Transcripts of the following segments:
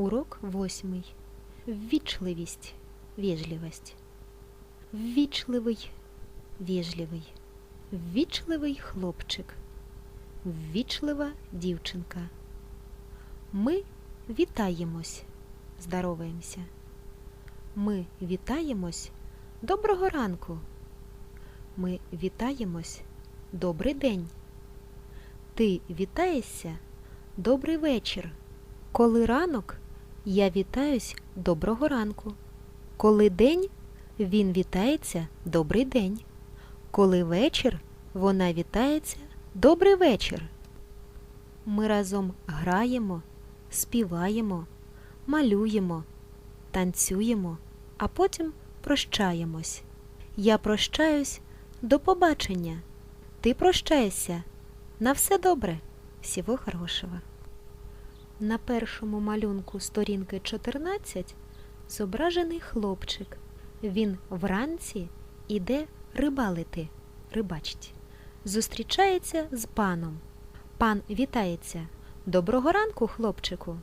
Урок восьмий. Ввічливість, вежливость. Ввічливий, вежливий. Ввічливий хлопчик. Ввічлива дівчинка. Ми вітаємось, здороваємося. Ми вітаємось доброго ранку. Ми вітаємось добрий день. Ти вітаєшся добрий вечір. Коли ранок, я вітаюсь доброго ранку. Коли день, він вітається добрий день. Коли вечір, вона вітається добрий вечір. Ми разом граємо, співаємо, малюємо, танцюємо, а потім прощаємось. Я прощаюсь до побачення. Ти прощаєшся. На все добре. Всього хорошого. На першому малюнку сторінки 14 зображений хлопчик. Він вранці іде рибалити, рибачить. Зустрічається з паном. Пан вітається. Доброго ранку, хлопчику.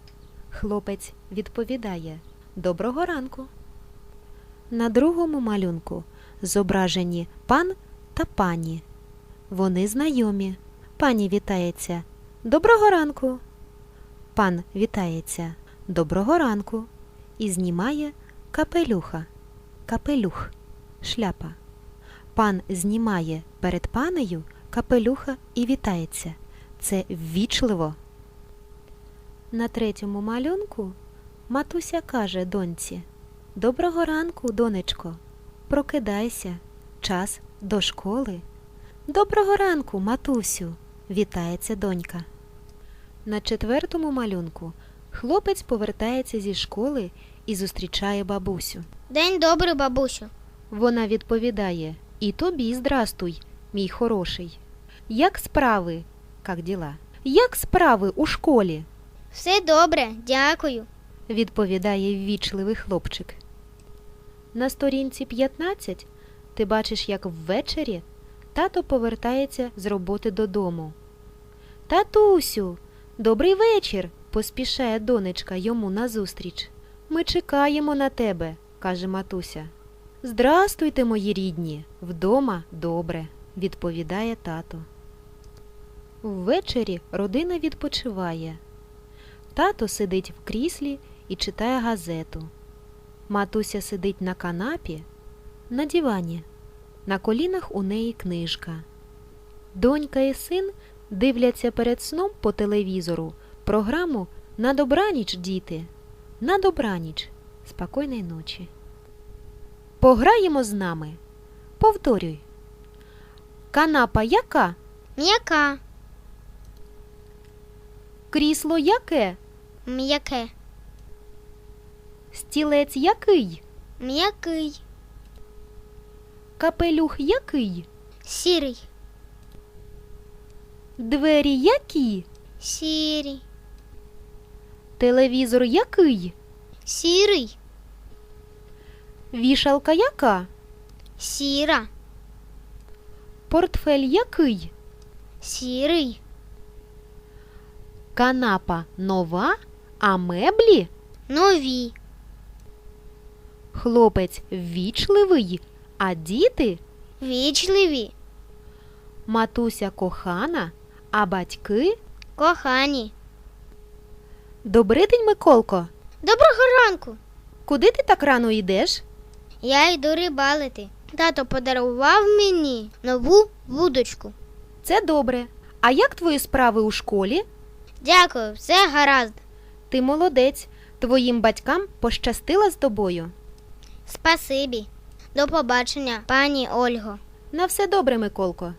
Хлопець відповідає Доброго ранку. На другому малюнку зображені пан та пані. Вони знайомі. Пані вітається. Доброго ранку. Пан вітається. Доброго ранку. І знімає капелюха. Капелюх. Шляпа. Пан знімає перед панею капелюха і вітається. Це ввічливо. На третьому малюнку матуся каже доньці Доброго ранку, донечко. Прокидайся. Час до школи. Доброго ранку, матусю. Вітається донька. На четвертому малюнку хлопець повертається зі школи і зустрічає бабусю. День добрий, бабусю. Вона відповідає І тобі здрастуй, мій хороший. Як справи? Как діла? Як справи у школі? Все добре, дякую. відповідає ввічливий хлопчик. На сторінці 15 ти бачиш, як ввечері тато повертається з роботи додому. Татусю, добрий вечір, поспішає донечка йому назустріч. Ми чекаємо на тебе, каже матуся. Здрастуйте, мої рідні, вдома добре, відповідає тато. Ввечері родина відпочиває. Тато сидить в кріслі і читає газету. Матуся сидить на канапі, на дивані. На колінах у неї книжка. Донька і син дивляться перед сном по телевізору програму На добраніч, діти. На добраніч. Спокійної ночі. Пограємо з нами. Повторюй. Канапа яка? М'яка, Крісло яке? м'яке, Стілець який? м'який, Капелюх який? сірий, Двері які? сірий, Телевізор який? сірий, Вішалка яка? сіра, Портфель який? сірий, Канапа нова, а меблі? нові, Хлопець ввічливий, а діти? вічливі, Матуся кохана, а батьки? кохані. Добрий день, Миколко. Доброго ранку. Куди ти так рано йдеш? Я йду рибалити. Тато подарував мені нову вудочку. Це добре. А як твої справи у школі? Дякую, все гаразд. Ти молодець. Твоїм батькам пощастила з тобою. Спасибі. До побачення, пані Ольго. На все добре, Миколко.